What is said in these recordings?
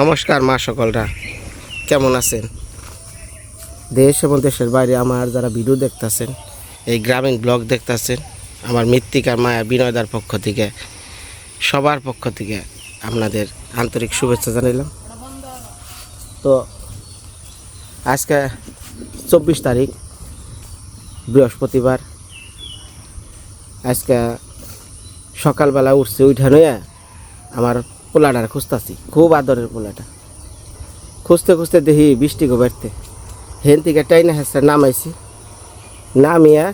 নমস্কার মা সকলরা। কেমন আছেন? দেশ এবং দেশের বাইরে আমার যারা ভিডিও দেখতেছেন, এই গ্রামীণ ব্লগ দেখতেছেন, আমার মৃত্তিকার মায়া বিনয়দার পক্ষ থেকে, সবার পক্ষ থেকে আপনাদের আন্তরিক শুভেচ্ছা জানাইলাম। তো আজকে চব্বিশ তারিখ, বৃহস্পতিবার। আজকে সকালবেলা উঠছে, উঠে নয়া আমার পোলাটার খুঁজতাছি, খুব আদরের পোলাটা খুঁজতে খুঁজতে দেখি বৃষ্টি গো হেন থেকে টাইনা হেসে নামাইছি। নামিয়া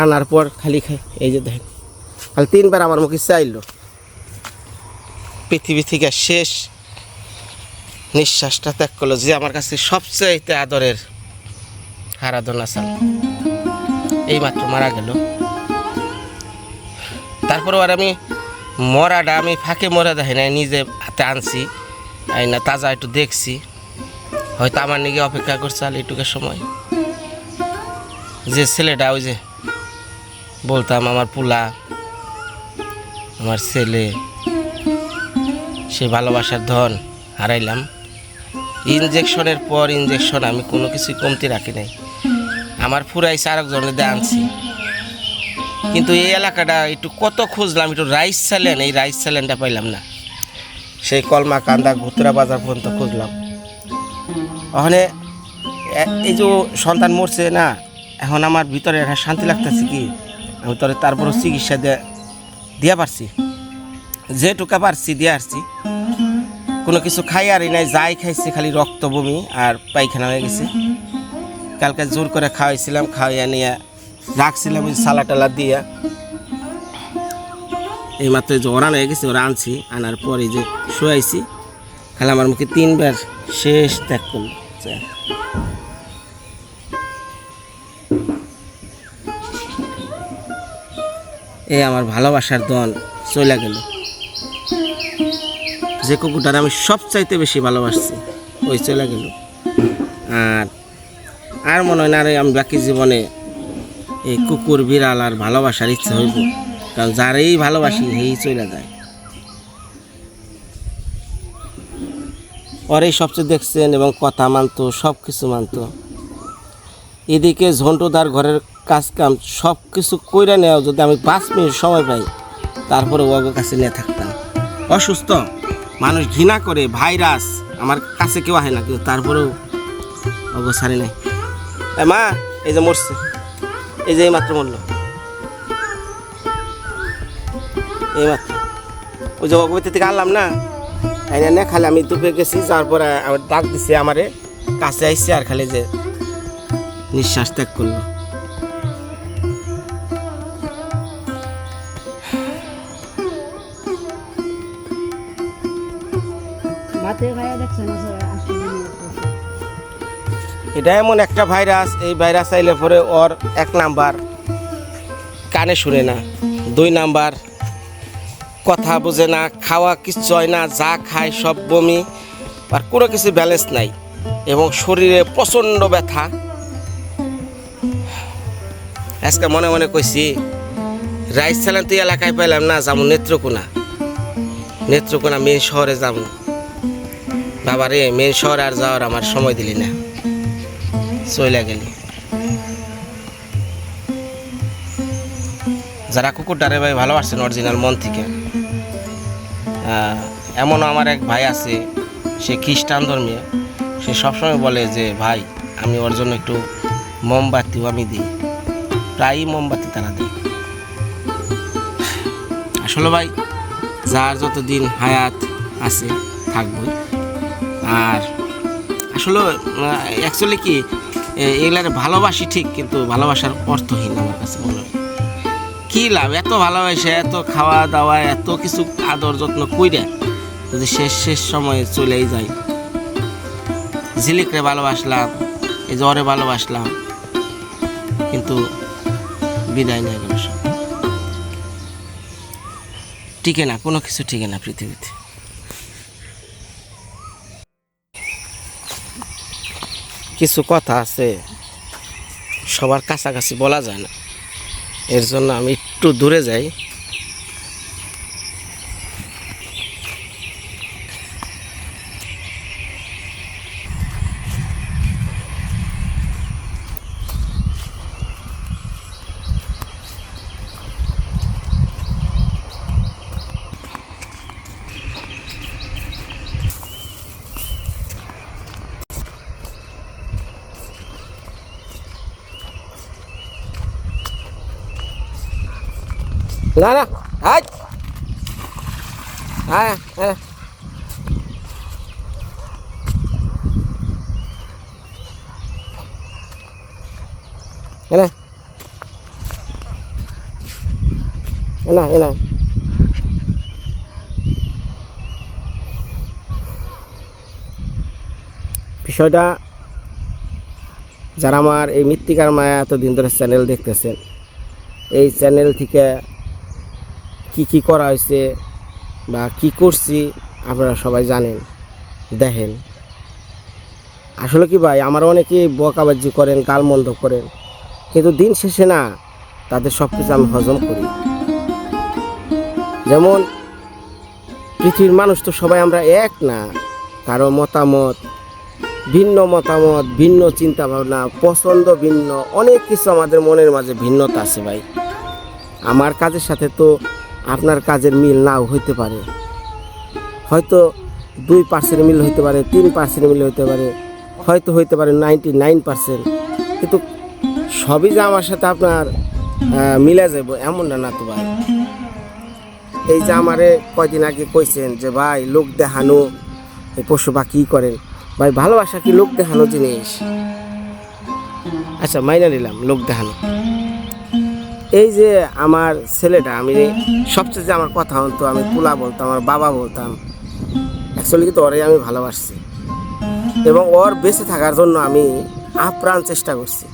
আনার পর খালি খাই, এই যে দেখেন। খালি তিনবার আমার মুখে চাইলো পৃথিবী থেকে শেষ নিঃশ্বাসটা ত্যাগ করল, যে আমার কাছে সবচেয়ে আদরের হারাধনা এই মাত্র মারা গেল। তারপরেও আর আমি মরাটা আমি ফাঁকে মরা দেখি নাই, নিজে হাতে আনছি। এই না, তাজা একটু দেখছি। হয়তো আমার নিকে অপেক্ষা করছে আর এইটুকের সময়। যে ছেলেটা, ওই যে বলতাম, আমার পুলা, আমার ছেলে, সে ভালোবাসার ধন, হারাইলাম। ইনজেকশনের পর ইনজেকশন আমি কোনো কিছুই কমতি রাখি নাই। আমার ফুরাইছে আরেকজনের দিয়ে আনছি। কিন্তু এই এলাকাটা একটু কত খুঁজলাম, একটু রাইস স্যালেন, এই রাইস স্যালেনটা পাইলাম না। সেই কলমা কান্দা ঘুতরা বাজার পর্যন্ত খুঁজলাম। ওখানে এই যে সন্তান মরছে না, এখন আমার ভিতরে একটা শান্তি লাগতেছে কি? আমি তোরে তারপরও চিকিৎসা দিয়ে পারছি। যেটুকা পারছি দিয়ে আসছি। কোনো কিছু খাই আরই নাই, যাই খাইছি, খালি রক্ত বমি আর পায়খানা হয়ে গেছে। কালকে জোর করে খাওয়াইছিলাম, খাওয়াইয়া নিয়ে রাখছিলাম ওই সালা টালা দিয়ে এই মাত্র যে ওরান হয়ে গেছে, ওরা আনছি, আনার পরে যে শুয়াইছি, খালি আমার মুখে তিনবার শেষ ত্যাগ করল। এই আমার ভালোবাসার দন চলে গেল। যে কুকুরটার আমি সবচাইতে বেশি ভালোবাসছি, ওই চলে গেল। আর আর মনে হয় না আমি বাকি জীবনে এই কুকুর, বিড়াল আর ভালোবাসার ইচ্ছা হইব। কারণ যারেই ভালোবাসি সেই চলে যায়। ওরেই সবচেয়ে দেখছেন এবং কথা মানতো সব কিছু মানতো। এদিকে ঝন্টুদার ঘরের কাজ কাম সব কিছু কইরা নেওয়া যদি আমি পাঁচ মিনিট সময় পাই, তারপরে ওগো কাছে নিয়ে থাকতাম। অসুস্থ, মানুষ ঘৃণা করে, ভাইরাস, আমার কাছে কেউ আসে না, কিন্তু তারপরেও ওগো সারি নাই। মা, এই যে মরছে। এই যে মাত্র মরল। এই মাত্র ওই যে অগবতী থেকে আনলাম না তাই না খালি আমি দুপে গেছি, যাওয়ার পরে আমার ডাক দিছে আমারে, কাছে আইসি আর খালি যে নিঃশ্বাস ত্যাগ করল। এটা একটা ভাইরাস, এই ভাইরাস আইলে পরে ওর এক নাম্বার কানে শুনে না, দুই নাম্বার কথা বোঝে না, খাওয়া কিচ্ছু হয় না, যা খায় সব বমি, আর কোনো কিছু ব্যালেন্স নাই এবং শরীরে প্রচণ্ড ব্যথা। আজকে মনে মনে কইছি, রাইস চালান তুই এলাকায় পাইলাম না, যাব নেত্রকোনা। নেত্রকোনা মেন শহরে যাব। বাবা রে মেন শহরে আর যাওয়ার আমার সময় দিলি না। চলে গেলি। যারা কুকুরটারে ভাই ভালোবাসছেন অরিজিনাল মন থেকে আহ, এমনও আমার এক ভাই আছে সে খ্রিস্টান ধর্মীয় সে সবসময় বলে যে ভাই আমি ওর জন্য একটু মোমবাতিও আমি দিই। প্রায়ই মোমবাতি তারা দিই আসলে ভাই যার যতদিন হায়াত আছে থাকবই। আর আসলে অ্যাকচুয়ালি কি এগুলার ভালোবাসি ঠিক, কিন্তু ভালোবাসার অর্থহীন আমার কাছে মনে হয়। কী লাভ? এত ভালোবাসে, এত খাওয়া দাওয়া এত কিছু আদর যত্ন কইরা যদি শেষ শেষ সময়ে চলেই যায় ঝিলিকরে ভালোবাসলাম, এই জ্বরে ভালোবাসলাম, কিন্তু বিদায় নিয়ে সব। টিকে না, কোনো কিছু টিকে না পৃথিবীতে। কিছু কথা আছে। সবার কাছাকাছি বলা যায় না। এর জন্য আমি একটু দূরে যাই। না না এনা বিষয়টা, যারা আমার এই মৃত্তিকার মায়া এতদিন ধরে চ্যানেল দেখতেছেন, এই চ্যানেল থেকে কি কি করা হয়েছে বা কি করছি আপনারা সবাই জানেন। দেখেন। আসলে কি ভাই, আমার অনেকেই বকাবাজি করেন, গালমন্দ করেন, কিন্তু দিন শেষে না তাদের সব কিছু আমি হজম করি। যেমন, পৃথিবীর মানুষ তো সবাই আমরা এক না, কারও মতামত, ভিন্ন মতামত, ভিন্ন চিন্তা ভাবনা পছন্দ ভিন্ন, অনেক কিছু আমাদের মনের মাঝে ভিন্নতা আছে ভাই। আমার কাজের সাথে তো আপনার কাজের মিল নাও হইতে পারে। হয়তো দুই পার্সেন্ট মিল হইতে পারে, তিন পার্সেন্ট মিল হইতে পারে, হয়তো হইতে পারে নাইনটি নাইন পার্সেন্ট কিন্তু সবই যে আমার সাথে আপনার মিলে যাব এমন না না তো ভাই। এই যে আমারে কয়দিন আগে কইছেন যে, ভাই, লোক দেখানো, এই পশু পাখি করেন। ভাই, ভালোবাসা কি লোক দেখানো জিনিস? আচ্ছা মাইনা নিলাম, লোক দেখানো। এই যে আমার ছেলেটা, আমি সবচেয়ে যে আমার কথা হতো আমি পুলা বলতাম, আমার বাবা বলতাম অ্যাকচুয়ালি কিন্তু ওরাই আমি ভালোবাসছি। এবং ওর বেঁচে থাকার জন্য আমি আপ্রাণ চেষ্টা করছি।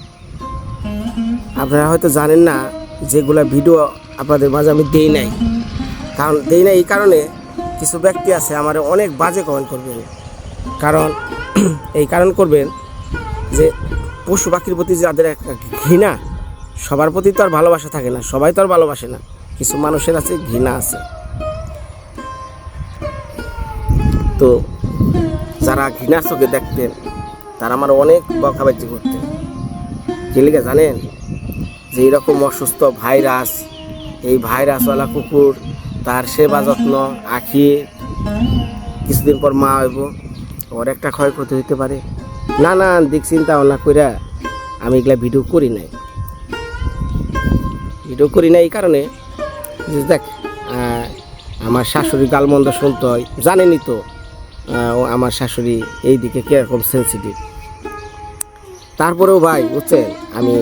আপনারা হয়তো জানেন না, যেগুলা ভিডিও আপনাদের মাঝে আমি দেই নাই। কারণ দেই নাই এই কারণে কিছু ব্যক্তি আছে আমার অনেক বাজে কমেন্ট করবেন। কারণ, এই কারণ করবেন যে পশু পাখির প্রতি যাদের একটা ঘৃণা সবার প্রতি তো আর ভালোবাসা থাকে না, সবাই তো আর ভালোবাসে না, কিছু মানুষের আছে, ঘৃণা আছে। তো যারা ঘৃণা চোখে দেখতেন, তারা আমার অনেক বকাবাজি করতেন। কি লিখে জানেন যে এইরকম অসুস্থ ভাইরাস, এই ভাইরাসওয়ালা কুকুর, তার সেবা যত্ন আঁকিয়ে কিছুদিন পর মা হইব, ওর একটা ক্ষয়ক্ষতি হইতে পারে। না না দিক চিন্তা ভাবনা কইরা আমি এগুলা ভিডিও করি নাই। ভিডিও করি না এই কারণে। যে দেখ আমার শাশুড়ি গালমন্দ শুনতে হয় জানেনই তো আমার শাশুড়ি এই দিকে কীরকম সেন্সিটিভ তারপরেও ভাই, বুঝছেন, আমি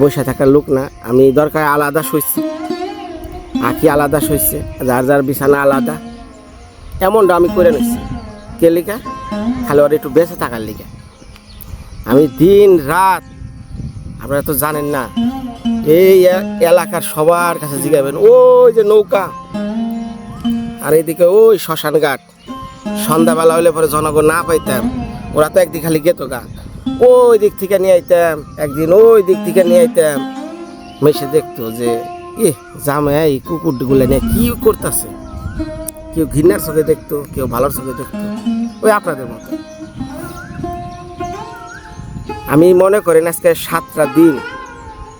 বসে থাকার লোক না, আমি দরকার আলাদা শুইছি আঁকি আলাদা শুইছে যার যার বিছানা আলাদা। এমনটা আমি করে নিচ্ছি কে লিখা খালি ওর একটু বেঁচে থাকার লিখা আমি দিন রাত, আপনারা তো জানেন না এই এলাকার সবার কাছে জিগাবেন, ওই যে নৌকা। আর এইদিকে ওই শ্মশান ঘাট সন্ধ্যাবেলা হলে পরে জনগণ না পাইতাম, ওরা তো একদিক খালি গেতো গা। ওই দিক থেকে নিয়ে আইতাম, একদিন ওই দিক থেকে নিয়ে আইতাম। মেসে দেখতো যে এ ই জামাই কুকুরগুলো নিয়ে কি করতেছে। কেউ ঘৃণার চোখে দেখতো, কেউ ভালোর চোখে দেখতো। ওই আপনাদের মতো। আমি মনে করেন আজকে সাতটা দিন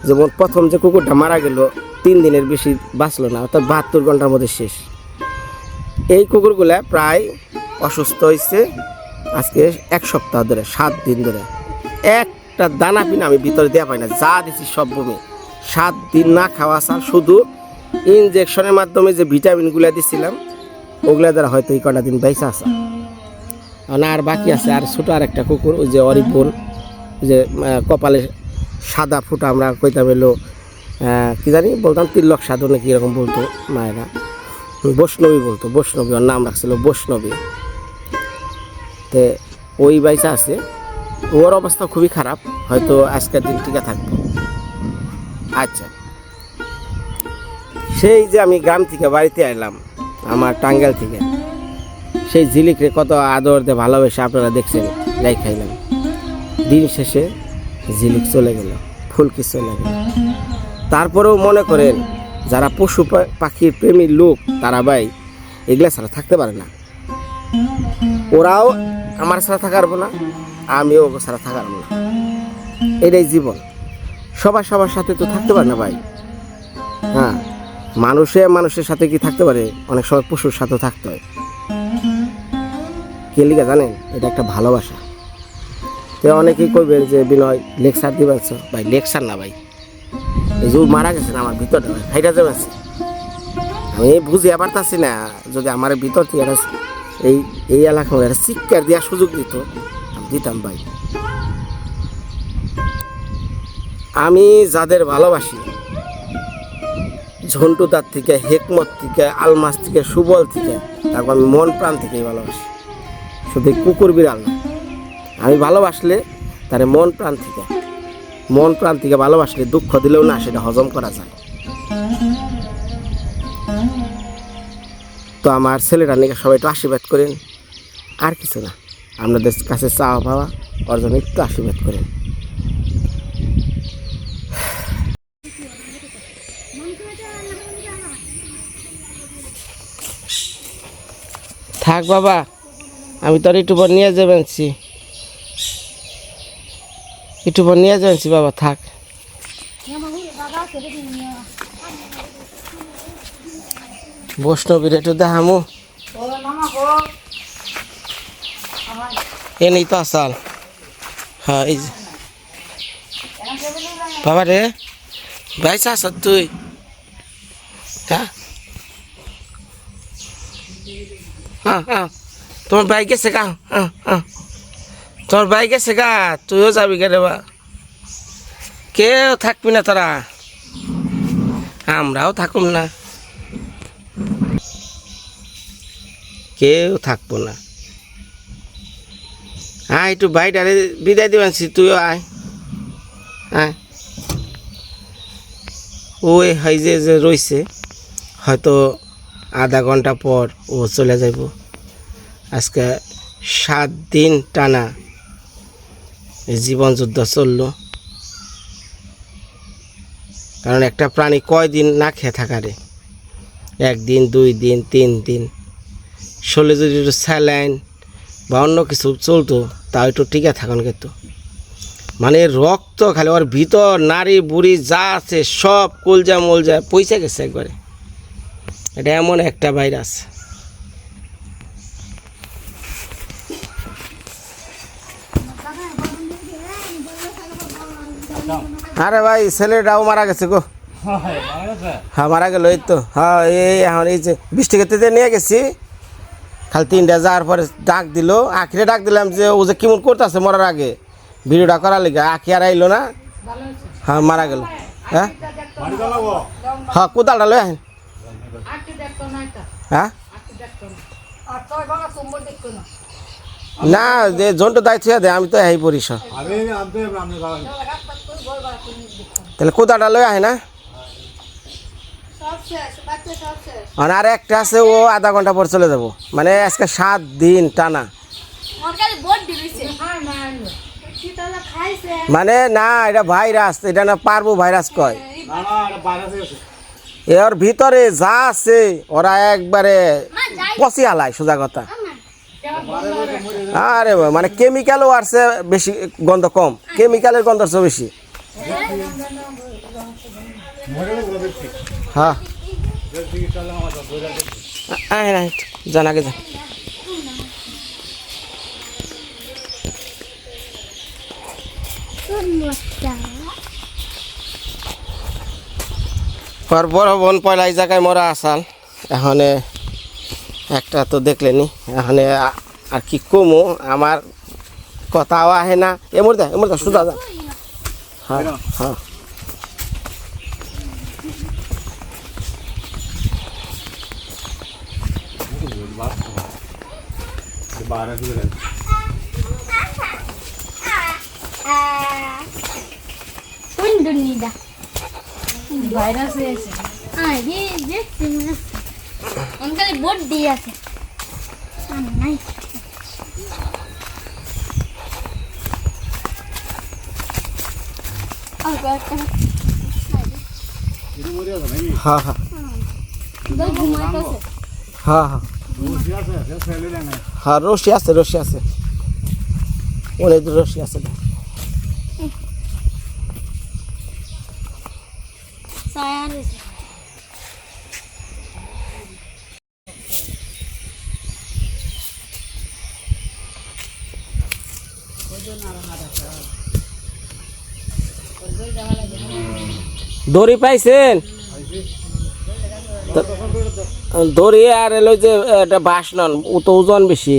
যেমন প্রথম যে কুকুরটা মারা গেল, তিন দিনের বেশি বাঁচলো না, অর্থাৎ বাহাত্তর ঘণ্টার মধ্যে শেষ। এই কুকুরগুলা প্রায় অসুস্থ হয়েছে আজকে এক সপ্তাহ ধরে, সাত দিন ধরে। একটা দানা পিনা আমি ভিতরে দেওয়া পাই না, যা দিছি সব বমি। সাত দিন না খাওয়া ছাড় শুধু ইনজেকশনের মাধ্যমে যে ভিটামিনগুলো দিছিলাম, ওগুলা দ্বারা হয়তো এই কটা দিন বেঁচে আসা আর বাকি আছে, আর ছোটো আর একটা কুকুর, ওই যে অরিপন, ওই যে কপালে সাদা ফুটা আমরা কইতাম এলো কি জানি বলতাম তিল্লক সাধু নাকি এরকম বলতো মায়েরা। বৈষ্ণবী বলতো, বৈষ্ণবী, ওর নাম রাখছিল বৈষ্ণবী। তে ওই বাইসা আছে, ওর অবস্থা খুবই খারাপ, হয়তো আজকের দিন টিকা থাকবে। আচ্ছা সেই যে আমি গ্রাম থেকে বাড়িতে এলাম আমার টাঙ্গাইল থেকে, সেই ঝিলিকরে কত আদর দিয়ে ভালোবেসে আপনারা দেখছেন যাই খাইলাম দিন শেষে ঝিলিক চলে গেল, ফুলকি চলে গেল। তারপরেও মনে করেন যারা পশু পাখির প্রেমী লোক, তারা ভাই, এগুলা ছাড়া থাকতে পারে না। ওরাও আমার ছাড়া থাকার না আমিও ওকে ছাড়া থাকার না এটাই জীবন। সবার সবার সাথে তো থাকতে পারে না ভাই। হ্যাঁ মানুষে মানুষের সাথে কি থাকতে পারে? অনেক সময় পশুর সাথে থাকতে হয়। কে লিগা জানেন? এটা একটা ভালোবাসা। তো অনেকেই কইবেন যে, বিনয়, লেকচার দিবেন? ভাই, লেকচার না ভাই। এই যে মারা গেছে না, আমার ভিতরে ভাই খাইটা যাবে আছে। আমি বুঝিয়ে পারতাছি না, যদি আমার ভিতর থেকে এই এই এলাকার একটা শিক্ষার দেওয়ার সুযোগ দিত দিতাম ভাই। আমি যাদের ভালোবাসি, ঝন্টু তার থেকে, হেকমত থেকে, আলমাস থেকে, সুবল থেকে, তারপর আমি মন প্রাণ থেকেই ভালোবাসি। শুধু কুকুর বিড়াল না। আমি ভালোবাসলে তার মন প্রাণ থেকে। মন প্রাণ থেকে ভালোবাসলে দুঃখ দিলেও না সেটা হজম করা যায়। তো আমার ছেলেরা নিয়ে সবাই একটু আশীর্বাদ করেন। আর কিছু না, আপনাদের কাছে চাওয়া পাওয়া অর্জন একটু আশীর্বাদ করেন। থাক বাবা, আমি তোর একটু নিয়ে যাবেনছি। একটু পর নিয়ে যাবেনছি বাবা থাক। বৈষ্ণবীর একটু দেখামু। এ নেই তো আসাল। হ্যাঁ এই যে। বাবা রে ভাই চাষ তুই। হ্যাঁ হ্যাঁ হ্যাঁ। তোমার ভাই গেছে গা হ্যাঁ হ্যাঁ। তোমার ভাই গেছে গা, তুইও যাবি গে বা কেউ থাকবি না তোরা। আমরাও থাকুম না। কেউ থাকব না। আয় একটু বাইটারে বিদায় দিবানছি তুইও আয়। আয়। ওই হয় যে যে রইছে, হয়তো আধা ঘণ্টা পর ও চলে যাইব। আজকে সাত দিন টানা এই জীবন যুদ্ধ চলল। কারণ একটা প্রাণী কয় দিন না খেয়ে থাকারে একদিন, দুই দিন, তিন দিন। শরীরে যদি একটু স্যালাইন বা অন্য কিছু চলতো, তাও একটু টিকে থাকুন কিন্তু মানে রক্ত খালি ওর ভিতর নারী বুড়ি যা আছে সব কলজা মলজা পয়সা গেছে একবারে। এটা এমন একটা ভাইরাস। আরে ভাই, ছেলেটাও মারা গেছে গো। হ্যাঁ মারা গেল এই তো। হ্যাঁ এই এই যে বৃষ্টি ক্ষেত্রে নিয়ে গেছি। খালি তিনটা যাওয়ার পরে ডাক দিল। আখিরে ডাক দিলাম যে, ও যে কেমন করতেছে মরার আগে। ভিডিওটা করার লিগে আখি আর আইলো না। হ্যাঁ মারা গেল। হ্যাঁ? হ্যাঁ কোদালটা লয় হ্যাঁ? না, যে জনটা দায়িত্ব দে আমি তো এই পরিস তাহলে কোদালটা লয় আহে না? আর আর একটা আছে ও আধা ঘণ্টা পর চলে যাব। মানে আজকে সাত দিন টানা। মানে না এটা ভাইরাস এটা না পারব ভাইরাস কয়। এর ভিতরে যা আছে ওরা একবারে পচি হালায় সোজা কথা। আরে মানে কেমিক্যালও আসছে বেশি গন্ধ কম। কেমিক্যালের গন্ধ বেশি। হ্যাঁ। আয় না জান আগে যা পর বড় বোন পয়লা এই জায়গায় মরা আসাল। এখানে একটা তো দেখলেনি। এখানে আর কি কমু? আমার কথাও আহে না। এমর দা এমর দা সুদা দা হ্যাঁ হ্যাঁ। কুন্ডুনিদা ভাইরাস হয়েছে আরে দেখতে মনে অঙ্কালে বোর্ড দিয়ে আছে। নাই হ্যাঁ হ্যাঁ হ্যাঁ হ্যাঁ হ্যাঁ রশি আছে রশি আছে। অনেক রশি আছে। দড়ি পাইছেন? দড়ি আর এলো যে এটা বাস নন ও তো ওজন বেশি।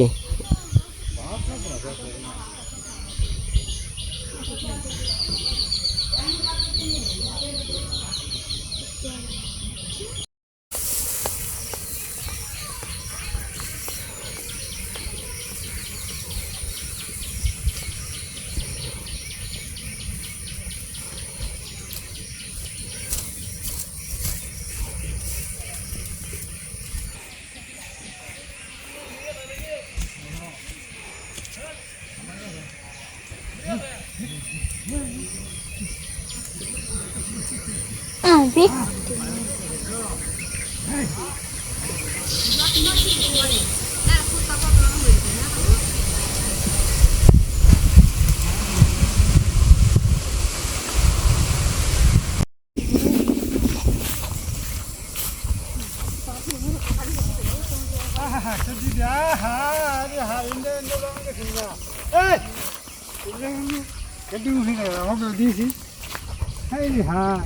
হ্যাঁ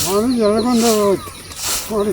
ভালো জলগন্ধ পরে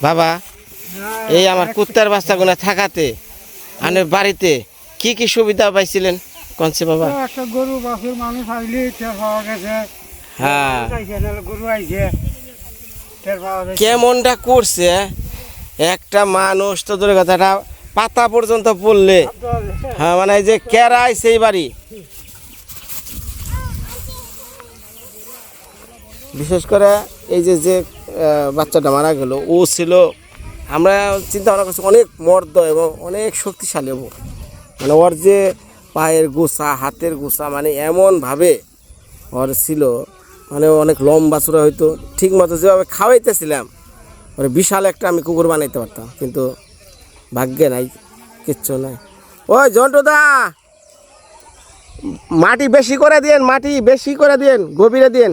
বাবা এই আমার কুত্তার বাচ্চাগুলো থাকাতে আনের বাড়িতে কি কি সুবিধা পাইছিলেন? কনসে বাবা? একটা গরু বাছুর মানুষ আইলে টের পাওয়া গেছে। হ্যাঁ। গরু আইছে কেমনটা করছে একটা মানুষ তো দূরের কথাটা পাতা পর্যন্ত পড়লে। হ্যাঁ মানে এই যে কেরাই সেই বাড়ি। বিশেষ করে এই যে যে বাচ্চাটা মারা গেল। ও ছিল, আমরা চিন্তা ভাবনা করছি, অনেক মর্দ এবং অনেক শক্তিশালী ও। মানে ওর যে পায়ের গোসা, হাতের গোসা মানে এমনভাবে ওর ছিল মানে অনেক লম্বা চূড়া হইতো। ঠিক মতো যেভাবে খাওয়াইতেছিলাম মানে বিশাল একটা আমি কুকুর বানাইতে পারতাম, কিন্তু ভাগ্যে নাই, কিচ্ছু নাই। ওই জন্টুদা, মাটি বেশি করে দিয়েন, মাটি বেশি করে দিয়েন, গভীরে দিয়েন।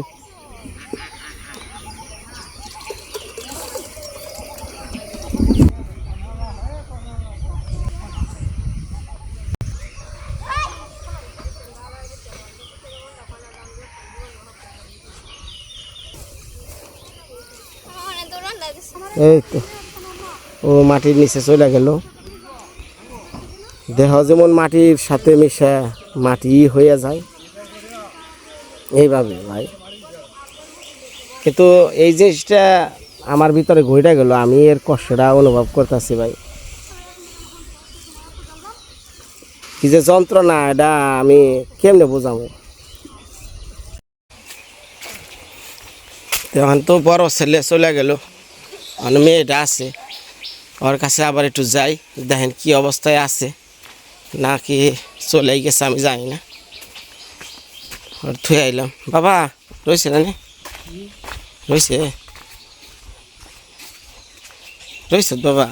এই তো। ও মাটির নিচে চলে গেল। দেহ যেমন মাটির সাথে মিশে, মাটি হয়ে যায়। এইভাবে ভাই। কিন্তু এই জিনিসটা আমার ভিতরে ঘুরে গেল। আমি এর কষ্টটা অনুভব করতেছি ভাই। কি যে যন্ত্রণা, এটা আমি কেমনে বোঝাবো? তখন তো বড় ছেলে চলে গেল। মানে মেয়েটা আছে। ওর কাছে আবার একটু যাই, দেখেন কি অবস্থায় আছে। নাকি চলে গেছে, আমি জানি না। ওর থুয়ে আইলাম। বাবা রয়েছে না? রয়েছে রয়েছে বাবা।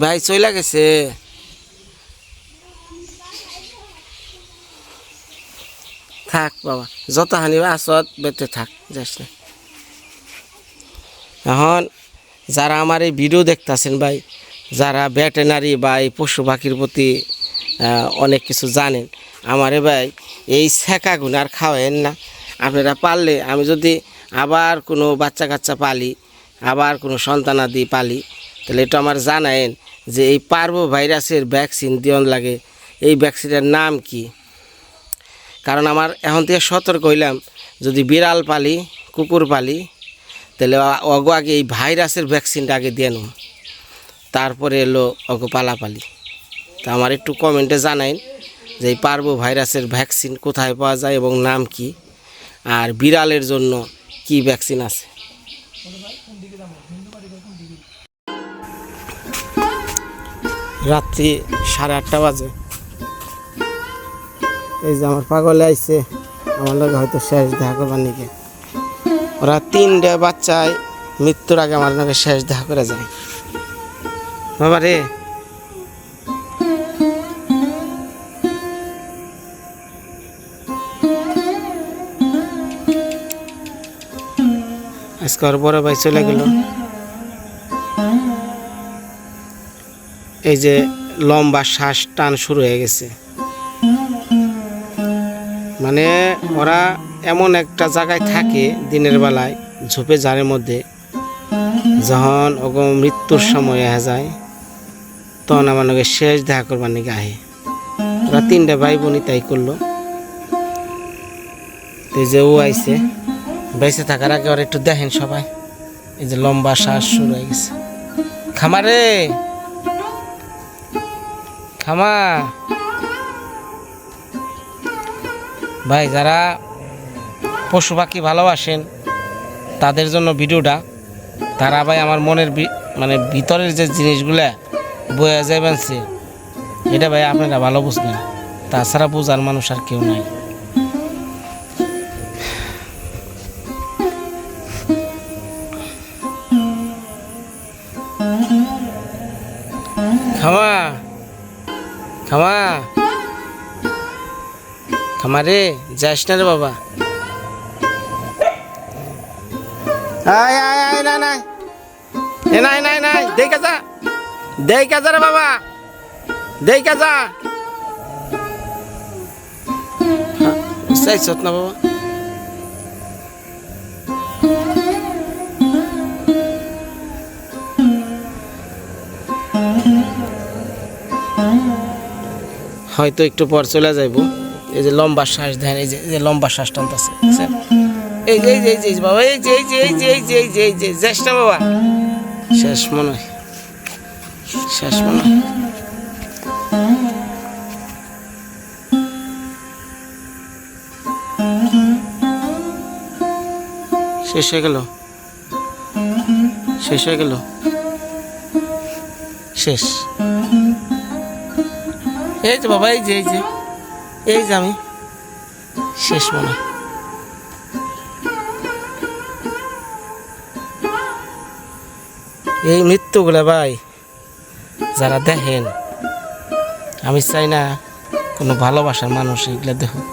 ভাই চলে গেছে? থাক বাবা যত হানিবা আসত বেঁচে থাক, যাস না। এখন যারা আমার এই ভিডিও দেখতেছেন ভাই, যারা ভেটেনারি বা এই পশু পাখির প্রতি অনেক কিছু জানেন, আমারে ভাই এই শেখা গুণ আর খাওয়ায়েন না। আপনারা পারলে আমি যদি আবার কোনো বাচ্চা কাচ্চা পালি, আবার কোনো সন্তানাদি পালি, তাহলে এটা আমার জানায়েন যে এই পার্ব ভাইরাসের ভ্যাকসিন দিয়ন লাগে, এই ভ্যাকসিনের নাম কি? কারণ আমার এখন থেকে সতর্ক হইলাম, যদি বিড়াল পালি, কুকুর পালি তাহলে অগো আগে এই ভাইরাসের ভ্যাকসিনটা আগে দিয়ে নেব তারপরে এলো অগো পালাপালি। তা আমার একটু কমেন্টে জানাইন যে এই পার্বো ভাইরাসের ভ্যাকসিন কোথায় পাওয়া যায় এবং নাম কি, আর বিড়ালের জন্য কি ভ্যাকসিন আছে? রাত্রি সাড়ে আটটা বাজে। এই যে আমার পাগলে আইছে, আমার লগে হয়তো শেষ দেখা করবার নিকে। ওরা তিনটে বাচ্চায় মৃত্যুর আগে আমার লগে শেষ দেখা করে যায়। বাবা রে। আজকে ওর বড় ভাই চলে গেল। এই যে লম্বা শ্বাস টান শুরু হয়ে গেছে। মানে ওরা এমন একটা জায়গায় থাকে দিনের বেলায়, ঝোপে ঝাড়ের মধ্যে। যখন ওগো মৃত্যুর সময় হয়ে যায়, তখন আমার নাকি শেষ দেখা করবার নাকি আহে। ওরা তিনটা ভাই বোনই তাই করল। তো যে ও আইসে বেঁচে থাকার আগে ওরা একটু দেখেন সবাই। এই যে লম্বা শ্বাস শুরু হয়ে গেছে। খামারে খামা! ভাই, যারা পশু পাখি ভালোবাসেন, তাদের জন্য ভিডিওটা, তারা ভাই আমার মনের মানে ভিতরের যে জিনিসগুলা বয়ে যাইবেনছে এটা ভাই আপনারা ভালো বুঝবেন। তাছাড়া বোঝার মানুষ আর কেউ নাই। খামা খামা। খামারে যাস না রে বাবা। আয় আয় আয় না নাই। এ নাই নাই নাই। দেখে যা। দেখে যা রে বাবা। দেখে যা। চাইছত না বাবা। হয়তো একটু পর চলে যাইব। এই যে লম্বা শ্বাস দেন এই যে লম্বা শ্বাস টানতেছে? এই যে এই যে বাবা, এই যে এই যে এই যে এই যে এই যে এই যে না বাবা। শেষ মনে শেষ মনে শেষ হয়ে গেল। শেষ হয়ে গেল। শেষ। এই যে বাবা, এই যে এই যে এই যে আমি। শেষ মনে হয়। এই মৃত্যুগুলো ভাই, যারা দেখেন, আমি চাই না কোনো ভালোবাসার মানুষ এগুলো দেখুক।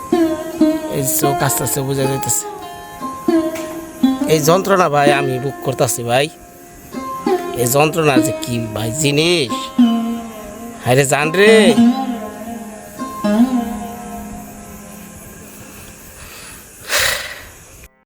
এই চোখ আস্তে আস্তে বোঝা যাইতেছে। এই যন্ত্রণা ভাই আমি বুক করতেছি ভাই। এই যন্ত্রণা যে কি ভাই জিনিস। হ্যাঁ রে জান রে।